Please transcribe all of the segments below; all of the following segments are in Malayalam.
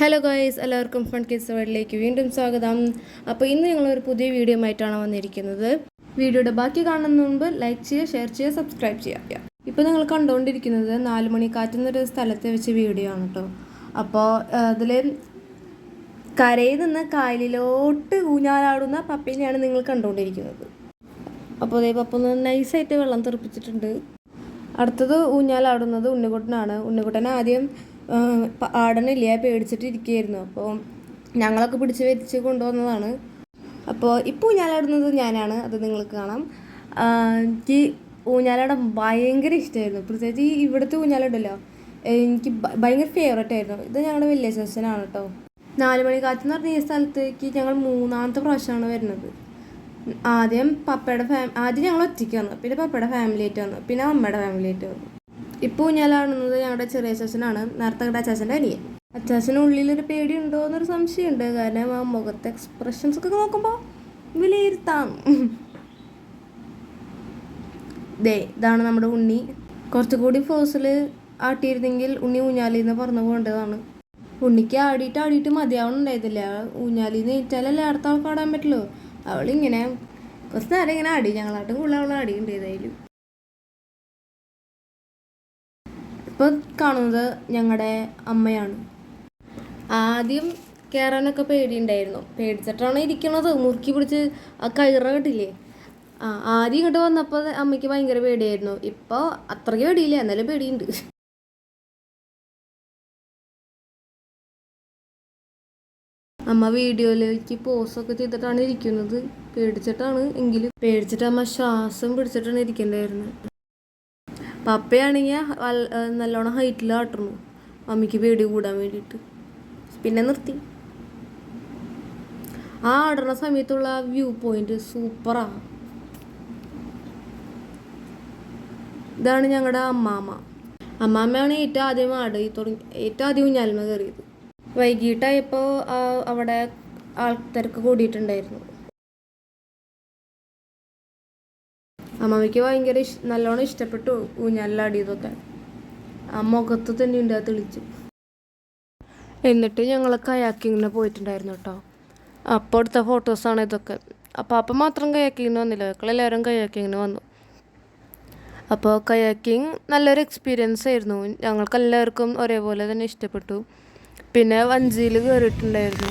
ഹലോ ഗായ്സ് എല്ലാവർക്കും ഫൺ കിഡ്സ് വേൾഡിലേക്ക് വീണ്ടും സ്വാഗതം. അപ്പോൾ ഇന്ന് ഞങ്ങളൊരു പുതിയ വീഡിയോ ആയിട്ടാണ് വന്നിരിക്കുന്നത്. വീഡിയോയുടെ ബാക്കി കാണുന്നതിന് മുമ്പ് ലൈക്ക് ചെയ്യുക ഷെയർ ചെയ്യുക സബ്സ്ക്രൈബ് ചെയ്യുക. ഇപ്പോൾ നിങ്ങൾ കണ്ടുകൊണ്ടിരിക്കുന്നത് നാല് മണി കാറ്റുന്നൊരു സ്ഥലത്ത് വെച്ച് വീഡിയോ ആണ് കേട്ടോ. അപ്പോൾ അതിൽ കരയിൽ നിന്ന് കായലിലോട്ട് ഊഞ്ഞാലാടുന്ന പപ്പീനെയാണ് നിങ്ങൾ കണ്ടുകൊണ്ടിരിക്കുന്നത്. അപ്പോൾ അതേ പപ്പ നൈസായിട്ട് വെള്ളം തെറിപ്പിച്ചിട്ടുണ്ട്. അടുത്തത് ഊഞ്ഞാലാടുന്നത് ഉണ്ണിക്കുട്ടനാണ് ഉണ്ണിക്കുട്ടൻ ആദ്യം ആടണില്ല പേടിച്ചിട്ട് ഇരിക്കുകയായിരുന്നു അപ്പോൾ ഞങ്ങളൊക്കെ പിടിച്ച് വെച്ച് കൊണ്ടുവന്നതാണ്. അപ്പോൾ ഇപ്പോൾ ഊഞ്ഞാലാടുന്നത് ഞാനാണ്. അത് നിങ്ങൾക്ക് കാണാം. എനിക്ക് ഊഞ്ഞാലാടാൻ ഭയങ്കര ഇഷ്ടമായിരുന്നു പ്രത്യേകിച്ച് ഈ ഇവിടുത്തെ ഊഞ്ഞാലുണ്ടല്ലോ. എനിക്ക് ഭയങ്കര ഫേവറേറ്റ് ആയിരുന്നു. ഇത് ഞങ്ങളുടെ വില്ലേജ് സെഷനാണ് കേട്ടോ നാല് മണിക്കാറ്റ് എന്ന് പറഞ്ഞ ഈ സ്ഥലത്തേക്ക് ഞങ്ങൾ മൂന്നാമത്തെ പ്രാവശ്യമാണ് വരുന്നത്. ആദ്യം പപ്പയുടെ ഫാമി ആദ്യം ഞങ്ങൾ ഒറ്റയ്ക്ക് വന്നു. പിന്നെ പപ്പയുടെ ഫാമിലി ആയിട്ട് വന്നു. പിന്നെ അമ്മയുടെ ഫാമിലി ആയിട്ട് വന്നു. ഇപ്പോൾ ഊഞ്ഞാലാടുന്നത് ഞങ്ങളുടെ ചെറിയ അച്ചാച്ചനാണ്. നേരത്തെ കണ്ട അച്ചാച്ചന്റെ അനിയൻ. ഉള്ളിലൊരു പേടി ഉണ്ടോ എന്നൊരു സംശയമുണ്ട്. കാരണം ആ മുഖത്തെ എക്സ്പ്രഷൻസ് ഒക്കെ നോക്കുമ്പോൾ വിലയിരുത്താം. ദേ ഇതാണ് നമ്മുടെ ഉണ്ണി. കുറച്ചുകൂടി ഫോഴ്സിൽ ആട്ടിയിരുന്നെങ്കിൽ ഉണ്ണി ഊഞ്ഞാലിന്ന് പറഞ്ഞു പോകേണ്ടതാണ്. ഉണ്ണിക്ക് ആടിയിട്ട് ആടിയിട്ട് മതിയാവണുണ്ടായിരുന്നില്ല ഊഞ്ഞാലിന്ന് ഏറ്റാലല്ലേ അടുത്ത ആൾക്ക് ആടാൻ പറ്റുള്ളൂ. അവളിങ്ങനെ കുറച്ച് നേരം ഇങ്ങനെ ആടി. ഞങ്ങളാട്ടും കൂടുതൽ അവൾ ആടിയുണ്ട് ഏതായാലും ഇപ്പൊ കാണുന്നത് ഞങ്ങളുടെ അമ്മയാണ്. ആദ്യം കയറാനൊക്കെ പേടിയുണ്ടായിരുന്നു. പേടിച്ചിട്ടാണ് ഇരിക്കണത്. മുറുക്കി പിടിച്ച് ആ കയറ കെട്ടില്ലേ ആ ആദ്യം ഇങ്ങോട്ട് വന്നപ്പോൾ അമ്മയ്ക്ക് ഭയങ്കര പേടിയായിരുന്നു. ഇപ്പോൾ അത്രയ്ക്ക് പേടിയില്ല. എന്നാലും പേടിയുണ്ട്. അമ്മ വീഡിയോയിലേക്ക് പോസൊക്കെ ചെയ്തിട്ടാണ് ഇരിക്കുന്നത്. പേടിച്ചിട്ടാണ് എങ്കിലും. പേടിച്ചിട്ട് അമ്മ ശ്വാസം പിടിച്ചിട്ടാണ് ഇരിക്കേണ്ടായിരുന്നത്. പപ്പയാണെങ്കിൽ നല്ലോണം ഹൈറ്റിൽ ആട്ടണു മമ്മിക്ക് പേടി കൂടാൻ വേണ്ടിയിട്ട്. പിന്നെ നിർത്തി. ആ ആടണ സമയത്തുള്ള വ്യൂ പോയിന്റ് സൂപ്പറാ ഇതാണ് ഞങ്ങളുടെ അമ്മാമ്മ അമ്മാമ്മയാണ് ഏറ്റവും ആദ്യം ആട് തുടങ്ങി ഏറ്റവും ആദ്യം ഊഞ്ഞാലിമ കയറിയത്. വൈകിട്ടായപ്പോൾ അവിടെ ആൾക്കാർക്ക് കൂടിയിട്ടുണ്ടായിരുന്നു. അമ്മമ്മയ്ക്ക് ഭയങ്കര ഇഷ് നല്ലോണം ഇഷ്ടപ്പെട്ടു ഊഞ്ഞാലിലാടിയതൊക്കെ. ആ മുഖത്ത് തന്നെ ഉണ്ട് അത് തെളിച്ചു. എന്നിട്ട് ഞങ്ങൾ കയാക്കിങ്ങിന് പോയിട്ടുണ്ടായിരുന്നു കേട്ടോ അപ്പോൾ എടുത്ത ഫോട്ടോസാണ് ഇതൊക്കെ. അപ്പോൾ അപ്പം മാത്രം കയാക്കിങ്ങിന് വന്നില്ല. എല്ലാവരും കയാക്കിങ്ങിന് വന്നു. അപ്പോൾ കയാക്കിങ് നല്ലൊരു എക്സ്പീരിയൻസ് ആയിരുന്നു. ഞങ്ങൾക്ക് എല്ലാവർക്കും ഒരേപോലെ തന്നെ ഇഷ്ടപ്പെട്ടു. പിന്നെ വഞ്ചിയിൽ കയറിയിട്ടുണ്ടായിരുന്നു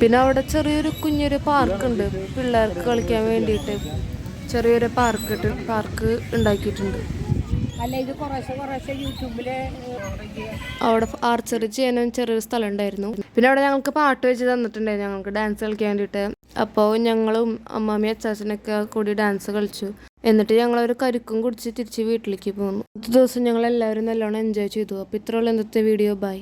പിന്നെ അവിടെ ചെറിയൊരു കുഞ്ഞൊരു പാർക്കുണ്ട്. പിള്ളേർക്ക് കളിക്കാൻ വേണ്ടിയിട്ട് ചെറിയൊരു പാർക്ക് പാർക്ക് ഉണ്ടാക്കിയിട്ടുണ്ട്. അവിടെ ആർച്ചറി ചെയ്യാനും ചെറിയൊരു സ്ഥലം ഉണ്ടായിരുന്നു. പിന്നെ അവിടെ ഞങ്ങൾക്ക് പാട്ട് വെച്ച് തന്നിട്ടുണ്ടായിരുന്നു. ഞങ്ങൾക്ക് ഡാൻസ് കളിക്കാൻ വേണ്ടിയിട്ട്. അപ്പോൾ ഞങ്ങളും അമ്മാമി അച്ചാച്ചനൊക്കെ കൂടി ഡാൻസ് കളിച്ചു. എന്നിട്ട് ഞങ്ങൾ ഒരു കരിക്കും കുടിച്ച് തിരിച്ച് വീട്ടിലേക്ക് പോന്നു. അടുത്ത ദിവസം ഞങ്ങൾ എല്ലാവരും നല്ലോണം എൻജോയ് ചെയ്തു. അപ്പോൾ ഇത്രയുള്ള ഇന്നത്തെ വീഡിയോ ബൈ